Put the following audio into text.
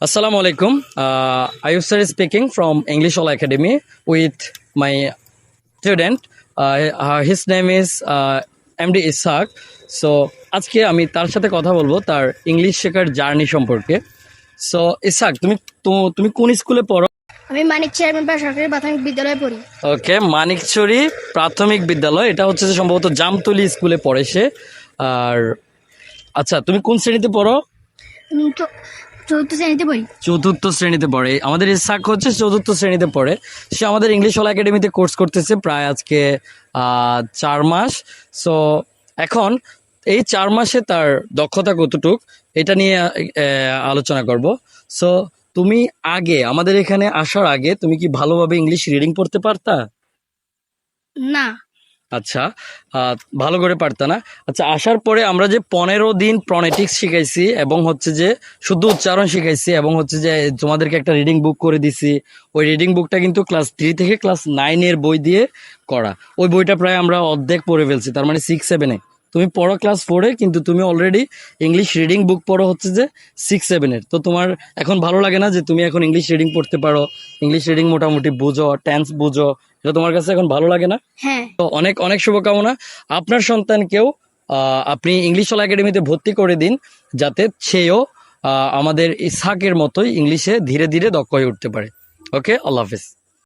Assalamu alaikum. Uh, sir is speaking from English All Academy with my student. Uh, uh, his name is uh, MD Ishaq. So আজকে আমি তার সাথে কথা বলব তার English শেখার জার্নি সম্পর্কে সো ইসাক তুমি তুমি কোন স্কুলে পড়ো আমি মানিক চেয়ারম্যান সরকারি প্রাথমিক বিদ্যালয়ে পড়ি ওকে মানিকচুরি প্রাথমিক বিদ্যালয় এটা হচ্ছে যে সম্ভবত জামতলি স্কুলে পড়ে সে আর আচ্ছা তুমি কোন শ্রেণীতে পড়ো চতুর্থ শ্রেণীতে পড়ি। চতুর্থ শ্রেণীতে পড়ে। আমাদের ইসাক হচ্ছে চতুর্থ শ্রেণীতে পড়ে। সে আমাদের ইংলিশ হল একাডেমিতে কোর্স করতেছে প্রায় আজকে আহ, চার মাস। সো এখন এই চার মাসে তার দক্ষতা কতটুক এটা নিয়ে আলোচনা করব। সো তুমি আগে আমাদের এখানে আসার আগে তুমি কি ভালোভাবে ইংলিশ রিডিং পড়তে পারতা? না। আচ্ছা ভালো করে পারত না? আচ্ছা আসার পরে আমরা যে পনেরো দিন প্রনেটিক্স শিখাইছি এবং হচ্ছে যে শুদ্ধ উচ্চারণ শিখাইছি এবং হচ্ছে যে তোমাদেরকে একটা রিডিং বুক করে দিছি, ওই রিডিং বুকটা কিন্তু ক্লাস থ্রি থেকে ক্লাস নাইনের বই দিয়ে করা। ওই বইটা প্রায় আমরা অর্ধেক পড়ে ফেলছি, তার মানে সিক্স সেভেনে তুমি পড়ো ক্লাস ফোরে কিন্তু তুমি অলরেডি ইংলিশ রিডিং বুক পড়ো হচ্ছে যে সিক্স সেভেনের তো তোমার এখন ভালো লাগে না যে তুমি এখন ইংলিশ রিডিং পড়তে পারো? ইংলিশ রিডিং মোটামুটি বুঝো টেন্স বুঝো এটা তোমার কাছে এখন ভালো লাগে না? হ্যাঁ। তো অনেক অনেক শুভকামনা। আপনার সন্তানকেও আপনি ইংলিশ হল একাডেমিতে ভর্তি করে দিন যাতে সেও আমাদের ইসহাকের মতোই ইংলিশে ধীরে ধীরে দক্ষ হয়ে উঠতে পারে। ওকে আল্লাহ হাফিজ।